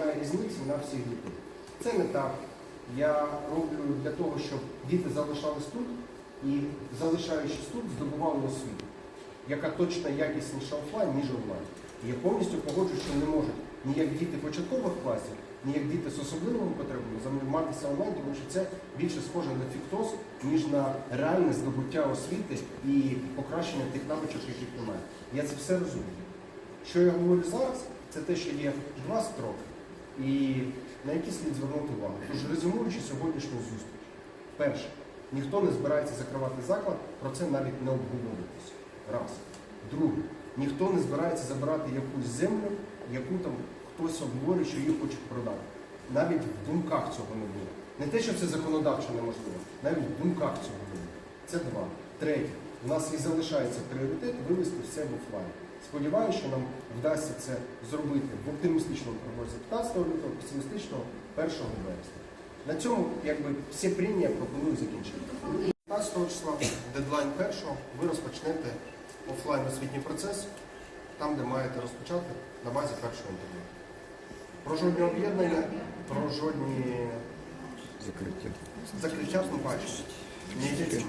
немає різниці на всіх дітей. Це не так. Я роблю для того, щоб діти залишались тут і, залишаючись тут, здобували освіту, яка точно якісніша офлайн, ніж онлайн. І я повністю погоджуюсь, що не можуть ні як діти початкових класів, ні як діти з особливими потребами займатися онлайн, тому що це більше схоже на фіктоз, ніж на реальне здобуття освіти і покращення тих навичок, яких немає. Я це все розумію. Що я говорю зараз, це те, що є два строки, і на які слід звернути увагу. Тож резюмуючи сьогоднішню зустріч, перше, ніхто не збирається закривати заклад, про це навіть не обговорюватися. Раз. Друге, ніхто не збирається забирати якусь землю, яку там хтось обговорює, що її хочуть продати. Навіть в думках цього не було. Не те, що це законодавчо неможливо, навіть в думках цього не було. Це два. Третє, у нас і залишається пріоритет вивести все в офлайн. Сподіваюся, що нам вдасться це зробити в оптимістичному прогнозі 15 лютого, песимістичного 1 вересня. На цьому якби всі прийняття пропоную закінчити. 15 числа, дедлайн першого, ви розпочнете офлайн освітній процес, там, де маєте розпочати на базі першого інтерв'ю. Про жодні об'єднання, про жодні Закриття. закриття не що?